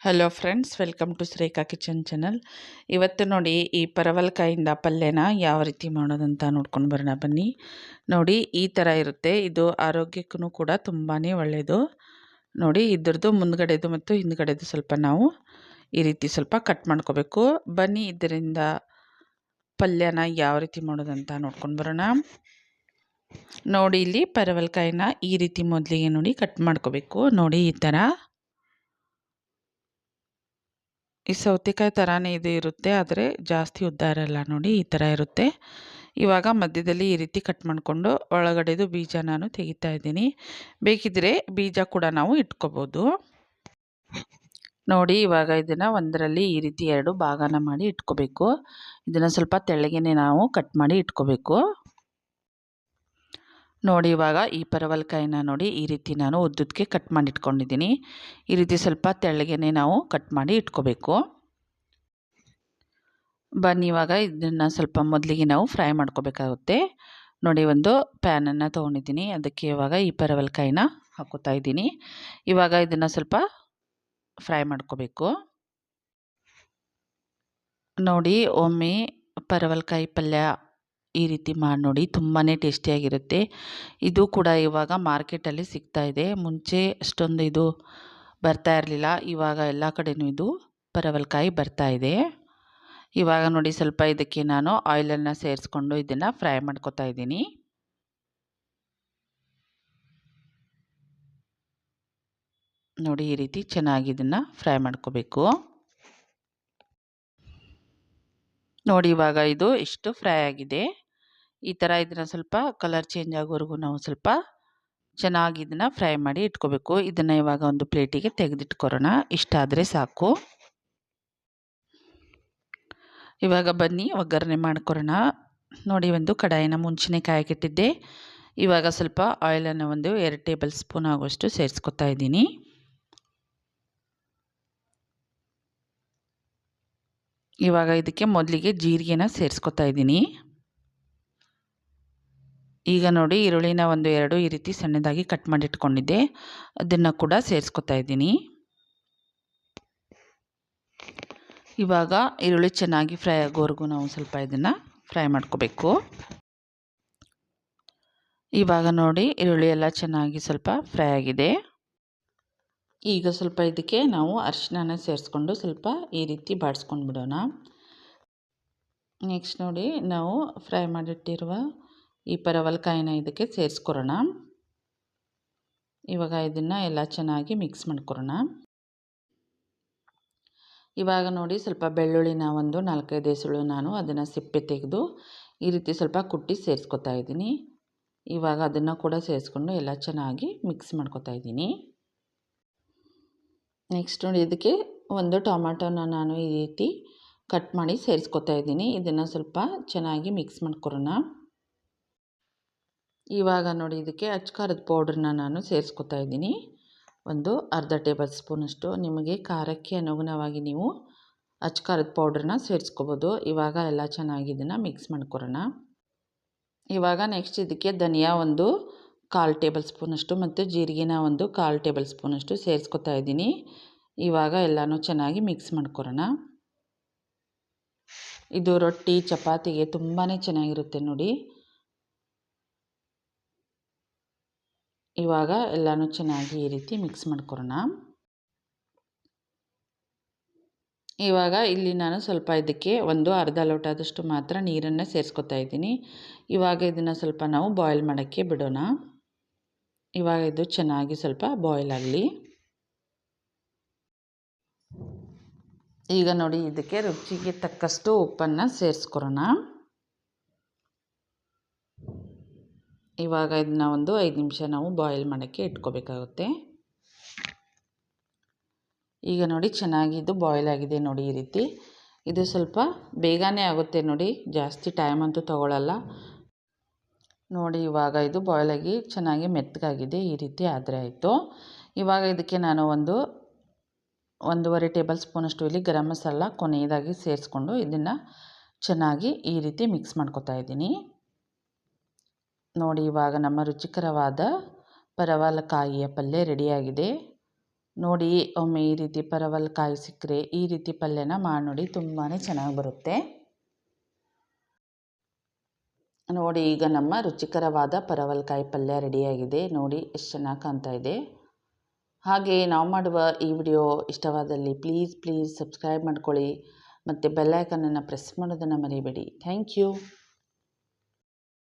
Hello friends welcome to Shrekha kitchen channel ಇವತ್ತು ನೋಡಿ ಈ ಪರವಲ್ಕಾಯಿಂದ ಪಲ್ಯನ ಯಾವ ರೀತಿ ಮಾಡೋದಂತ ನೋಡ್ಕೊಂಡು ಬರೋಣ ಬನ್ನಿ. ನೋಡಿ, ಈ ಥರ ಇರುತ್ತೆ. ಇದು ಆರೋಗ್ಯಕ್ಕೂ ಕೂಡ ತುಂಬಾ ಒಳ್ಳೆಯದು ನೋಡಿ, ಇದ್ರದ್ದು ಮುಂದ್ಗಡೆದು ಮತ್ತು ಹಿಂದ್ಗಡೆದು ಸ್ವಲ್ಪ ನಾವು ಈ ರೀತಿ ಸ್ವಲ್ಪ ಕಟ್ ಮಾಡ್ಕೋಬೇಕು. ಬನ್ನಿ, ಇದರಿಂದ ಪಲ್ಯನ ಯಾವ ರೀತಿ ಮಾಡೋದಂತ ನೋಡ್ಕೊಂಡು ಬರೋಣ. ನೋಡಿ, ಇಲ್ಲಿ ಪರವಲ್ಕಾಯಿನ ಈ ರೀತಿ ಮೊದಲಿಗೆ ನೋಡಿ ಕಟ್ ಮಾಡ್ಕೋಬೇಕು. ನೋಡಿ, ಈ ಥರ ಈ ಸೌತೆಕಾಯಿ ಥರನೇ ಇದು ಇರುತ್ತೆ, ಆದರೆ ಜಾಸ್ತಿ ಉದ್ದ ಇರಲ್ಲ ನೋಡಿ, ಈ ಥರ ಇರುತ್ತೆ. ಇವಾಗ ಮಧ್ಯದಲ್ಲಿ ಈ ರೀತಿ ಕಟ್ ಮಾಡಿಕೊಂಡು ಒಳಗಡೆದು ಬೀಜ ನಾನು ತೆಗಿತಾ ಇದ್ದೀನಿ. ಬೇಕಿದ್ದರೆ ಬೀಜ ಕೂಡ ನಾವು ಇಟ್ಕೋಬೋದು. ನೋಡಿ, ಇವಾಗ ಇದನ್ನು ಒಂದರಲ್ಲಿ ಈ ರೀತಿ ಎರಡು ಭಾಗನ ಮಾಡಿ ಇಟ್ಕೋಬೇಕು. ಇದನ್ನು ಸ್ವಲ್ಪ ತೆಳ್ಳಗೆನೆ ನಾವು ಕಟ್ ಮಾಡಿ ಇಟ್ಕೋಬೇಕು. ನೋಡಿ ಇವಾಗ ಈ ಪರವಲ್ಕಾಯಿನ ನೋಡಿ ಈ ರೀತಿ ನಾನು ಉದ್ದಕ್ಕೆ ಕಟ್ ಮಾಡಿ ಇಟ್ಕೊಂಡಿದ್ದೀನಿ ಈ ರೀತಿ ಸ್ವಲ್ಪ ತೆಳ್ಳಗೆನೆ ನಾವು ಕಟ್ ಮಾಡಿ ಇಟ್ಕೋಬೇಕು. ಬನ್ನಿ ಇವಾಗ ಇದನ್ನು ಸ್ವಲ್ಪ ಮೊದಲಿಗೆ ನಾವು ಫ್ರೈ ಮಾಡ್ಕೋಬೇಕಾಗುತ್ತೆ. ನೋಡಿ ಒಂದು ಪ್ಯಾನನ್ನು ತೊಗೊಂಡಿದ್ದೀನಿ. ಅದಕ್ಕೆ ಇವಾಗ ಈ ಪರವಲ್ಕಾಯಿನ ಹಾಕೋತಾ ಇದ್ದೀನಿ. ಇವಾಗ ಇದನ್ನು ಸ್ವಲ್ಪ ಫ್ರೈ ಮಾಡ್ಕೋಬೇಕು. ನೋಡಿ ಒಮ್ಮೆ ಪರವಲ್ಕಾಯಿ ಪಲ್ಯ ಈ ರೀತಿ ಮಾಡಿ ನೋಡಿ ತುಂಬಾ ಟೇಸ್ಟಿಯಾಗಿರುತ್ತೆ. ಇದು ಕೂಡ ಇವಾಗ ಮಾರ್ಕೆಟಲ್ಲಿ ಸಿಗ್ತಾ ಇದೆ. ಮುಂಚೆ ಅಷ್ಟೊಂದು ಇದು ಬರ್ತಾ ಇರಲಿಲ್ಲ. ಇವಾಗ ಎಲ್ಲ ಕಡೆಯೂ ಇದು ಪರವಲಕಾಯಿ ಬರ್ತಾ ಇದೆ. ಇವಾಗ ನೋಡಿ, ಸ್ವಲ್ಪ ಇದಕ್ಕೆ ನಾನು ಆಯಿಲನ್ನು ಸೇರಿಸ್ಕೊಂಡು ಇದನ್ನು ಫ್ರೈ ಮಾಡ್ಕೊತಾ ಇದ್ದೀನಿ. ನೋಡಿ, ಈ ರೀತಿ ಚೆನ್ನಾಗಿ ಇದನ್ನು ಫ್ರೈ ಮಾಡ್ಕೋಬೇಕು. ನೋಡಿ ಇವಾಗ ಇದು ಇಷ್ಟು ಫ್ರೈ ಆಗಿದೆ. ಈ ಥರ ಇದನ್ನು ಸ್ವಲ್ಪ ಕಲರ್ ಚೇಂಜ್ ಆಗೋವರೆಗೂ ನಾವು ಸ್ವಲ್ಪ ಚೆನ್ನಾಗಿ ಇದನ್ನು ಫ್ರೈ ಮಾಡಿ ಇಟ್ಕೋಬೇಕು. ಇದನ್ನು ಇವಾಗ ಒಂದು ಪ್ಲೇಟಿಗೆ ತೆಗೆದಿಟ್ಕೊರೋಣ ಇಷ್ಟಾದರೆ ಸಾಕು. ಇವಾಗ ಬನ್ನಿ, ಒಗ್ಗರಣೆ ಮಾಡ್ಕೊರೋಣ ನೋಡಿ ಒಂದು ಕಡಾಯಿನ ಮುಂಚೆನೇ ಕಾಯಕ್ಕಿಟ್ಟಿದ್ದೆ ಇವಾಗ ಸ್ವಲ್ಪ ಆಯಿಲನ್ನು ಒಂದು ಎರಡು ಟೇಬಲ್ ಸ್ಪೂನ್ ಆಗುವಷ್ಟು ಸೇರಿಸ್ಕೊತಾ ಇದ್ದೀನಿ. ಇವಾಗ ಇದಕ್ಕೆ ಮೊದಲಿಗೆ ಜೀರಿಗೆನ ಸೇರಿಸ್ಕೊತಾ ಇದ್ದೀನಿ. ಈಗ ನೋಡಿ ಈರುಳ್ಳಿನ ಒಂದು ಎರಡು ಈ ರೀತಿ ಸಣ್ಣದಾಗಿ ಕಟ್ ಮಾಡಿಟ್ಕೊಂಡಿದ್ದೆ. ಅದನ್ನು ಕೂಡ ಸೇರಿಸ್ಕೊತಾ ಇದ್ದೀನಿ. ಇವಾಗ ಈರುಳ್ಳಿ ಚೆನ್ನಾಗಿ ಫ್ರೈ ಆಗೋವರೆಗೂ ನಾವು ಸ್ವಲ್ಪ ಇದನ್ನು ಫ್ರೈ ಮಾಡ್ಕೋಬೇಕು. ಇವಾಗ ನೋಡಿ ಈರುಳ್ಳಿ ಎಲ್ಲ ಚೆನ್ನಾಗಿ ಸ್ವಲ್ಪ ಫ್ರೈ ಆಗಿದೆ. ಈಗ ಸ್ವಲ್ಪ ಇದಕ್ಕೆ ನಾವು ಅರಿಶಿನ ಸೇರಿಸ್ಕೊಂಡು ಸ್ವಲ್ಪ ಈ ರೀತಿ ಬಾಡಿಸ್ಕೊಂಡು ಬಿಡೋಣ. ನೆಕ್ಸ್ಟ್ ನೋಡಿ ನಾವು ಫ್ರೈ ಮಾಡಿಟ್ಟಿರುವ ಈ ಪರವಲ್ಕಾಯಿನ ಇದಕ್ಕೆ ಸೇರಿಸ್ಕೊರೋಣ ಇವಾಗ ಇದನ್ನು ಎಲ್ಲ ಚೆನ್ನಾಗಿ ಮಿಕ್ಸ್ ಮಾಡ್ಕೊರೋಣ ಇವಾಗ ನೋಡಿ ಸ್ವಲ್ಪ ಬೆಳ್ಳುಳ್ಳಿನ ಒಂದು ನಾಲ್ಕೈದು ಎಸಳು ನಾನು ಅದನ್ನು ಸಿಪ್ಪೆ ತೆಗೆದು ಈ ರೀತಿ ಸ್ವಲ್ಪ ಕುಟ್ಟಿ ಸೇರಿಸ್ಕೊತಾ ಇದ್ದೀನಿ. ಇವಾಗ ಅದನ್ನು ಕೂಡ ಸೇರಿಸ್ಕೊಂಡು ಎಲ್ಲ ಚೆನ್ನಾಗಿ ಮಿಕ್ಸ್ ಮಾಡ್ಕೊತಾ ಇದ್ದೀನಿ. ನೆಕ್ಸ್ಟ್ ನೋಡಿ, ಇದಕ್ಕೆ ಒಂದು ಟೊಮಾಟೋನ ನಾನು ಈ ರೀತಿ ಕಟ್ ಮಾಡಿ ಸೇರಿಸ್ಕೊತಾ ಇದ್ದೀನಿ. ಇದನ್ನು ಸ್ವಲ್ಪ ಚೆನ್ನಾಗಿ ಮಿಕ್ಸ್ ಮಾಡ್ಕೊರೋಣ ಇವಾಗ ನೋಡಿ, ಇದಕ್ಕೆ ಅಚ್ಕಾರದ ಪೌಡ್ರನ್ನ ನಾನು ಸೇರಿಸ್ಕೊತಾ ಇದ್ದೀನಿ. ಒಂದು ಅರ್ಧ ಟೇಬಲ್ ಸ್ಪೂನಷ್ಟು ನಿಮಗೆ ಖಾರಕ್ಕೆ ಅನುಗುಣವಾಗಿ ನೀವು ಅಚ್ಕಾರದ ಪೌಡ್ರನ್ನ ಸೇರಿಸ್ಕೋಬೋದು. ಇವಾಗ ಎಲ್ಲ ಚೆನ್ನಾಗಿ ಇದನ್ನು ಮಿಕ್ಸ್ ಮಾಡ್ಕೊರೋಣ ಇವಾಗ ನೆಕ್ಸ್ಟ್ ಇದಕ್ಕೆ ಧನಿಯಾ ಒಂದು ಕಾಲು ಟೇಬಲ್ ಸ್ಪೂನಷ್ಟು ಮತ್ತು ಜೀರಿಗೆನ ಒಂದು ಕಾಲು ಟೇಬಲ್ ಸ್ಪೂನಷ್ಟು ಸೇರಿಸ್ಕೊತಾ ಇದ್ದೀನಿ. ಇವಾಗ ಎಲ್ಲನೂ ಚೆನ್ನಾಗಿ ಮಿಕ್ಸ್ ಮಾಡ್ಕೊರೋಣ ಇದು ರೊಟ್ಟಿ, ಚಪಾತಿಗೆ ತುಂಬಾ ಚೆನ್ನಾಗಿರುತ್ತೆ ನೋಡಿ. ಇವಾಗ ಎಲ್ಲನೂ ಚೆನ್ನಾಗಿ ಈ ರೀತಿ ಮಿಕ್ಸ್ ಮಾಡ್ಕೊರೋಣ ಇವಾಗ ಇಲ್ಲಿ ನಾನು ಸ್ವಲ್ಪ ಇದಕ್ಕೆ ಒಂದು ಅರ್ಧ ಲೋಟದಷ್ಟು ಮಾತ್ರ ನೀರನ್ನು ಸೇರಿಸ್ಕೊತಾ ಇದ್ದೀನಿ. ಇವಾಗ ಇದನ್ನು ಸ್ವಲ್ಪ ನಾವು ಬಾಯ್ಲ್ ಮಾಡೋಕ್ಕೆ ಬಿಡೋಣ. ಇವಾಗ ಇದು ಚೆನ್ನಾಗಿ ಸ್ವಲ್ಪ ಬಾಯ್ಲ್ ಆಗಲಿ. ಈಗ ನೋಡಿ ಇದಕ್ಕೆ ರುಚಿಗೆ ತಕ್ಕಷ್ಟು ಉಪ್ಪನ್ನು ಸೇರಿಸ್ಕೊಳೋಣ ಇವಾಗ ಇದನ್ನ ಒಂದು ಐದು ನಿಮಿಷ ನಾವು ಬಾಯ್ಲ್ ಮಾಡೋಕ್ಕೆ ಇಟ್ಕೋಬೇಕಾಗುತ್ತೆ. ಈಗ ನೋಡಿ ಚೆನ್ನಾಗಿ ಇದು ಬಾಯ್ಲ್ ಆಗಿದೆ ನೋಡಿ ಈ ರೀತಿ. ಇದು ಸ್ವಲ್ಪ ಬೇಗನೆ ಆಗುತ್ತೆ ನೋಡಿ, ಜಾಸ್ತಿ ಟೈಮ್ ಅಂತೂ ತೊಗೊಳ್ಳಲ್ಲ ನೋಡಿ, ಇವಾಗ ಇದು ಬಾಯ್ಲ್ ಆಗಿ ಚೆನ್ನಾಗಿ ಮೆತ್ತಗಾಗಿದೆ, ಈ ರೀತಿ ಆದರೆ ಆಯಿತು. ಇವಾಗ ಇದಕ್ಕೆ ನಾನು ಒಂದು ಒಂದೂವರೆ ಟೇಬಲ್ ಸ್ಪೂನಷ್ಟು ಇಲ್ಲಿ ಗರಂ ಮಸಾಲ ಕೊನೆಯದಾಗಿ ಸೇರಿಸ್ಕೊಂಡು ಇದನ್ನು ಚೆನ್ನಾಗಿ ಈ ರೀತಿ ಮಿಕ್ಸ್ ಮಾಡ್ಕೊತಾ ಇದ್ದೀನಿ. ನೋಡಿ, ಇವಾಗ ನಮ್ಮ ರುಚಿಕರವಾದ ಪರವಲಕಾಯಿಯ ಪಲ್ಯ ರೆಡಿಯಾಗಿದೆ. ನೋಡಿ, ಒಮ್ಮೆ ಈ ರೀತಿ ಪರವಲಕಾಯಿ ಸಿಕ್ಕರೆ ಈ ರೀತಿ ಪಲ್ಯನ ಮಾಡಿ ನೋಡಿ ತುಂಬಾ ಚೆನ್ನಾಗಿ ಬರುತ್ತೆ. ನೋಡಿ, ಈಗ ನಮ್ಮ ರುಚಿಕರವಾದ ಪರವಲಕಾಯಿ ಪಲ್ಯ ರೆಡಿಯಾಗಿದೆ. ನೋಡಿ, ಎಷ್ಟು ಚೆನ್ನಾಗಿ ಕಾಣ್ತಾ ಇದೆ. ಹಾಗೆ ನಾವು ಮಾಡುವ ಈ ವಿಡಿಯೋ ಇಷ್ಟವಾದಲ್ಲಿ ಪ್ಲೀಸ್ ಪ್ಲೀಸ್ ಸಬ್ಸ್ಕ್ರೈಬ್ ಮಾಡ್ಕೊಳ್ಳಿ. ಮತ್ತು ಬೆಲ್ಲೈಕನನ್ನು ಪ್ರೆಸ್ ಮಾಡೋದನ್ನು ಮರಿಬೇಡಿ. Thank you.